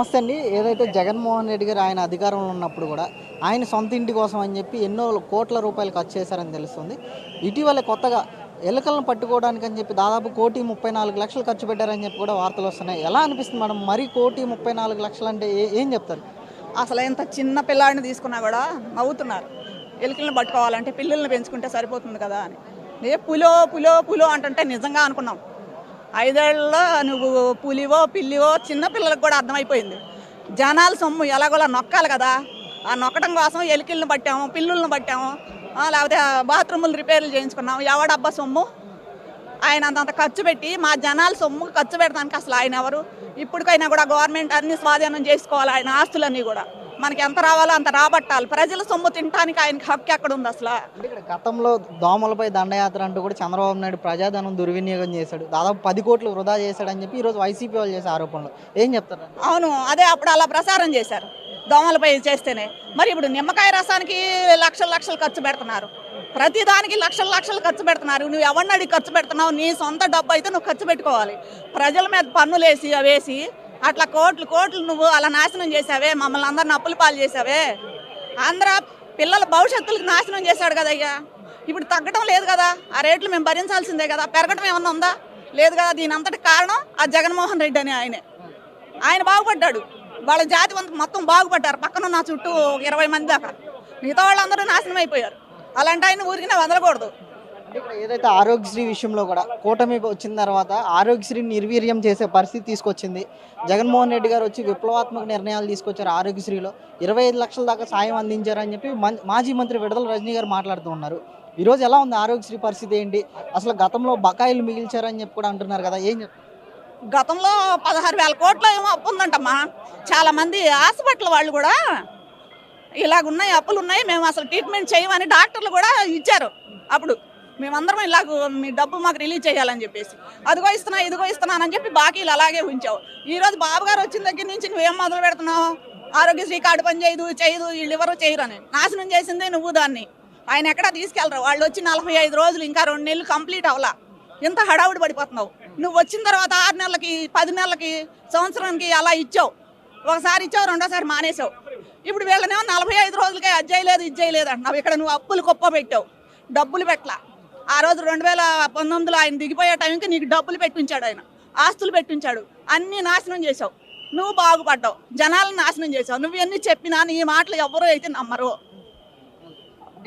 నమస్తే అండి. ఏదైతే జగన్మోహన్ రెడ్డి గారు ఆయన అధికారంలో ఉన్నప్పుడు కూడా ఆయన సొంత ఇంటి కోసం అని చెప్పి ఎన్నో కోట్ల రూపాయలు ఖర్చు చేశారని తెలుస్తుంది. ఇటీవల కొత్తగా ఎలుకలను పట్టుకోవడానికి అని చెప్పి దాదాపు కోటి ముప్పై నాలుగు లక్షలు ఖర్చు పెట్టారని చెప్పి కూడా వార్తలు వస్తున్నాయి. ఎలా అనిపిస్తుంది మేడం? మరీ కోటి ముప్పై నాలుగు లక్షలు అంటే ఏ- ఏం చెప్తారు? అసలు ఎంత చిన్న పిల్లాడిని తీసుకున్నా కూడా నవ్వుతున్నారు. ఎలుకలను పట్టుకోవాలంటే పిల్లల్ని పెంచుకుంటే సరిపోతుంది కదా అని. ఏ పులో పులో పులో అంటుంటే నిజంగా అనుకున్నాం. ఐదేళ్ళలో నువ్వు పులివో పిల్లివో చిన్నపిల్లలకు కూడా అర్థమైపోయింది. జనాల సొమ్ము ఎలాగోలా నొక్కాలి కదా. ఆ నొక్కడం కోసం ఎలికిళ్ళని పట్టాము పిల్లులను పట్టాము లేకపోతే బాత్రూములు రిపేర్లు చేయించుకున్నాము. ఎవడబ్బా సొమ్ము? ఆయన అంతంత ఖర్చు పెట్టి మా జనాల సొమ్ము ఖర్చు పెడతానికి అసలు ఆయన ఎవరు? ఇప్పటికైనా కూడా గవర్నమెంట్ అన్ని స్వాధీనం చేసుకోవాలి ఆయన ఆస్తులన్నీ కూడా. మనకి ఎంత రావాలో అంత రాబట్టాలి. ప్రజల సొమ్ము తినడానికి ఆయనకి హక్కు ఎక్కడ ఉంది అసలు? ఇక్కడ గతంలో దోమలపై దండయాత్ర అంటూ కూడా చంద్రబాబు నాయుడు ప్రజాధనం దుర్వినియోగం చేశాడు. దాదాపు పది కోట్లు వృధా చేశాడని చెప్పి ఈరోజు వైసీపీ వాళ్ళు చేసే ఆరోపణలు. ఏం చెప్తారు? అవును అదే అప్పుడు అలా ప్రసారం చేశారు దోమలపై చేస్తేనే. మరి ఇప్పుడు నిమ్మకాయ రసానికి లక్షల లక్షలు ఖర్చు పెడుతున్నారు. ప్రతి దానికి లక్షల లక్షలు ఖర్చు పెడుతున్నారు. నువ్వు ఎవరిని అడిగి ఖర్చు పెడుతున్నావు? నీ సొంత డబ్బు అయితే నువ్వు ఖర్చు పెట్టుకోవాలి. ప్రజల మీద పన్నులు వేసి అవేసి అట్లా కోట్లు కోట్లు నువ్వు అలా నాశనం చేసావే మమ్మల్ని అందరిని అప్పులు పాలు చేసావే ఆంధ్ర పిల్లల భవిష్యత్తులకు నాశనం చేశాడు కదయ్యా ఇప్పుడు తగ్గడం లేదు కదా ఆ రేట్లు మేము భరించాల్సిందే కదా పెరగడం ఏమన్నా ఉందా? లేదు కదా దీని అంతటి కారణం ఆ జగన్మోహన్ రెడ్డి అని ఆయనే. ఆయన బాగుపడ్డాడు. వాళ్ళ జాతి మొత్తం బాగుపడ్డారు పక్కన నా చుట్టూ ఇరవై మంది దాకా. మిగతా వాళ్ళందరూ నాశనం అయిపోయారు. అలాంటి ఆయన ఊరికి వదలకూడదు. ఇక్కడ ఏదైతే ఆరోగ్యశ్రీ విషయంలో కూడా కూటమి వచ్చిన తర్వాత ఆరోగ్యశ్రీని నిర్వీర్యం చేసే పరిస్థితి తీసుకొచ్చింది. జగన్మోహన్ రెడ్డి గారు వచ్చి విప్లవాత్మక నిర్ణయాలు తీసుకొచ్చారు ఆరోగ్యశ్రీలో. ఇరవై ఐదు లక్షల దాకా సాయం అందించారని చెప్పి మం- మాజీ మంత్రి విడుదల రజనీ గారు మాట్లాడుతూ ఉన్నారు. ఈరోజు ఎలా ఉంది ఆరోగ్యశ్రీ పరిస్థితి ఏంటి? అసలు గతంలో బకాయిలు మిగిల్చారని చెప్పి కూడా అంటున్నారు కదా ఏం చెప్తారు గతంలో పదహారు వేల కోట్ల ఏమో అప్పు ఉందంటమ్మా. చాలామంది హాస్పిటల్ వాళ్ళు కూడా ఇలాగున్నాయి అప్పులు ఉన్నాయి మేము అసలు ట్రీట్మెంట్ చేయమని డాక్టర్లు కూడా ఇచ్చారు అప్పుడు. మేమందరం ఇలాగ మీ డబ్బు మాకు రిలీజ్ చేయాలని చెప్పేసి. అదిగో ఇస్తున్నా ఇదిగో ఇస్తున్నానని చెప్పి బాకీలు అలాగే ఉంచావు. ఈ రోజు బాబు గారు వచ్చిన దగ్గర నుంచి నువ్వేం మొదలు పెడుతున్నావు? ఆరోగ్యశ్రీ కార్డు పని చేయదు చేయదు వీళ్ళు ఎవరు చేయరు అని నాశనం చేసిందే నువ్వు దాన్ని. ఆయన ఎక్కడా తీసుకెళ్ళరు. వాళ్ళు వచ్చి నలభై ఐదు రోజులు ఇంకా రెండు నెలలు కంప్లీట్ అవ్వాల ఎంత హడావుడి పడిపోతున్నావు. నువ్వు వచ్చిన తర్వాత ఆరు నెలలకి పది నెలలకి సంవత్సరానికి అలా ఇచ్చావు. ఒకసారి ఇచ్చావు రెండోసారి మానేసావు ఇప్పుడు వీళ్ళనేమో నలభై ఐదు రోజులకే అది చేయలేదు ఇది చేయలేదు అంటున్నావు. ఇక్కడ నువ్వు అప్పులు గొప్ప పెట్టావు డబ్బులు పెట్టలా. ఆ రోజు రెండు వేల పంతొమ్మిదిలో ఆయన దిగిపోయే టైంకి నీకు డబ్బులు పెట్టించాడు ఆయన. ఆస్తులు పెట్టించాడు. అన్ని నాశనం చేసావు నువ్వు బాగుపడ్డావు. జనాలను నాశనం చేసావు నువ్వు ఎన్ని చెప్పినా నీ మాటలు ఎవరు అయితే నమ్మరు.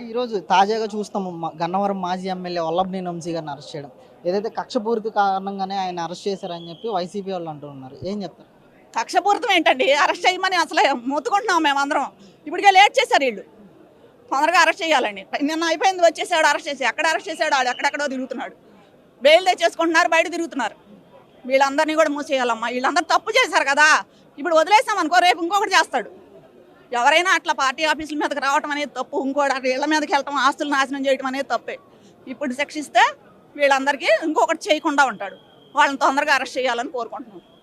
ఈరోజు తాజాగా చూస్తాము గన్నవరం మాజీ ఎమ్మెల్యే వల్లభనేని వంశీ గారిని అరెస్ట్ చేయడం. ఏదైతే కక్షపూరిత కారణంగానే ఆయన అరెస్ట్ చేశారని చెప్పి వైసీపీ వాళ్ళు అంటూ ఉన్నారు. ఏం చెప్తారు? కక్షపూరితం ఏంటండి? అరెస్ట్ చేయమని అసలు మొత్తుకుంటున్నాం మేమందరం. ఇప్పటికే లేట్ చేశారు వీళ్ళు. తొందరగా అరెస్ట్ చేయాలండి. నిన్న అయిపోయింది వచ్చేసాడు అరెస్ట్ చేసి ఎక్కడ అరెస్ట్ చేసాడు వాడు ఎక్కడెక్కడో తిరుగుతున్నాడు. బెయిల్ తెచ్చేసుకుంటున్నారు బయట తిరుగుతున్నారు. వీళ్ళందరినీ కూడా మూసేయాలమ్మా. వీళ్ళందరూ తప్పు చేశారు కదా. ఇప్పుడు వదిలేసాం అనుకో రేపు ఇంకొకటి చేస్తాడు. ఎవరైనా అట్లా పార్టీ ఆఫీసుల మీదకి రావటం అనేది తప్పు. ఇంకోటి అట్లా ఇళ్ళ మీదకి వెళ్ళటం ఆస్తులు నాశనం చేయడం అనేది తప్పే. ఇప్పుడు శిక్షిస్తే వీళ్ళందరికీ ఇంకొకటి చేయకుండా ఉంటాడు. వాళ్ళని తొందరగా అరెస్ట్ చేయాలని కోరుకుంటున్నాం.